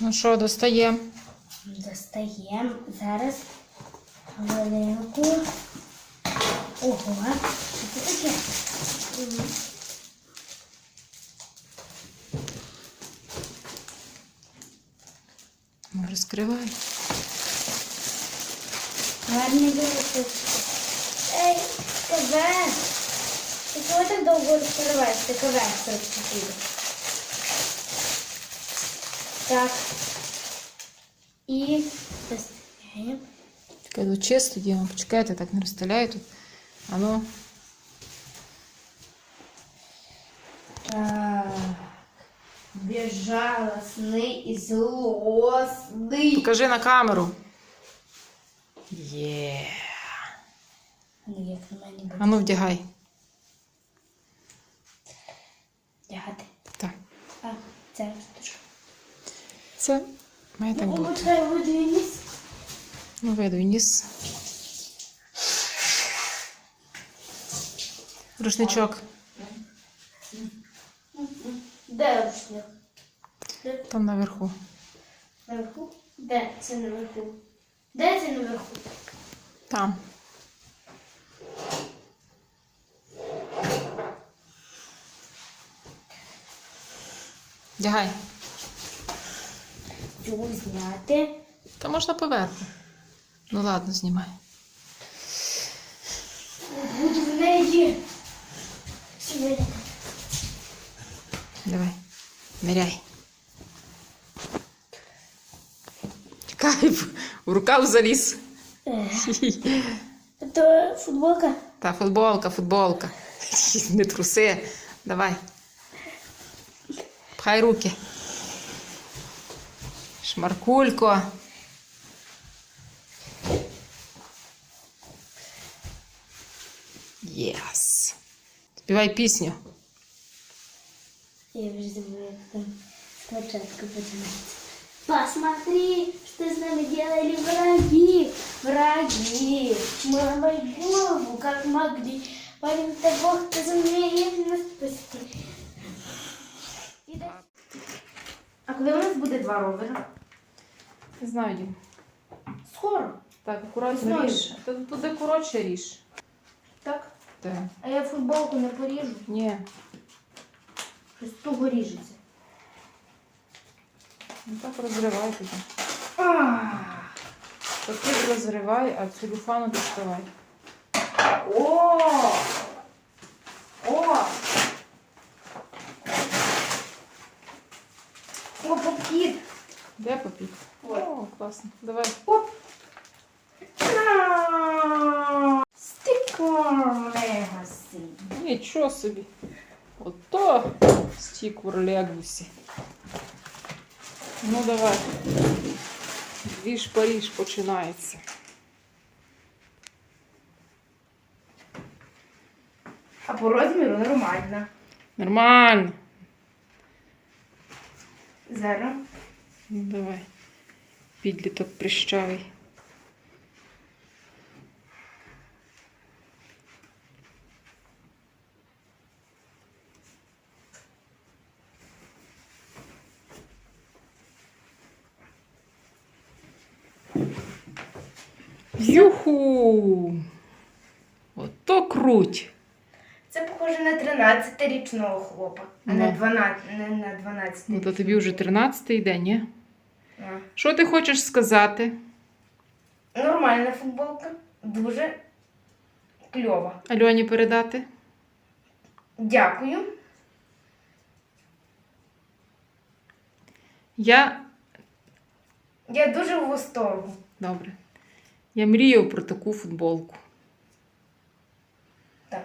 Ну що, достаємо? Достаємо зараз хвилинку. Ого, це таке? Ну, Розкривай. Гарний виростив. Ей, КВ. Ти чого так довго розкриваєш? Ти КВ 44. Так. І достаємо. Чекай, тут чисто діємо. Почекайте, так не розстріляй тут. А ну, Так. Безжалостний і злосний. покажи на камеру. Є. А ну вдягай. вдягати. Так. А, це Це має так бути. Ну, видуй ніс. Рушничок. Де рушник? Там наверху. Наверху? Де це наверху? Де це наверху? Там. Вдягай. Цю зняти. Та можна поверху. Ну ладно, знімай. Буду в неї. Сьогодні. Давай. Ныряй. Чекай, в- в рукав заліз. Це футболка. Та футболка, футболка. Не труси. Давай. Пхай руки. Шмаркулько. Єс. Співай пісню. Я вже забыла, як там спочатку починається. Посмотри, что с нами делали враги, враги. Мы ломали голову, как могли. Парень ты Бог, ты сумеешь нас спасти. І так. А коли у нас буде два ровера? Не знаю, Дім. Скоро. Так, акуратно Знаю. ріж. Тут буде коротше ріж. Так? Так. А я футболку не поріжу. Ні. Щось туго ріжеться. Ну так розривай тоді. А! Пакет розривай, а целюфану доставай. О! О! О, попкіт! Де папір? Класно. Давай. Оп! Стикор легаси. Нічого собі. Ото стік в Орлегусі. Ну давай. Двіж Паріж починається. А по розміру нормально. Нормально. Зараз. Ну давай. Підліток прищавий. Юху! Ото круть! Це похоже на 13-річного хлопа, а Ну. не 12, не на 12 Ну то тобі вже 13-й день, ні? Що ти хочеш сказати? Нормальна футболка. Дуже кльова. Альоні передати? Дякую. Я. Я дуже в восторгу. Добре. Я мріяв про таку футболку. Так.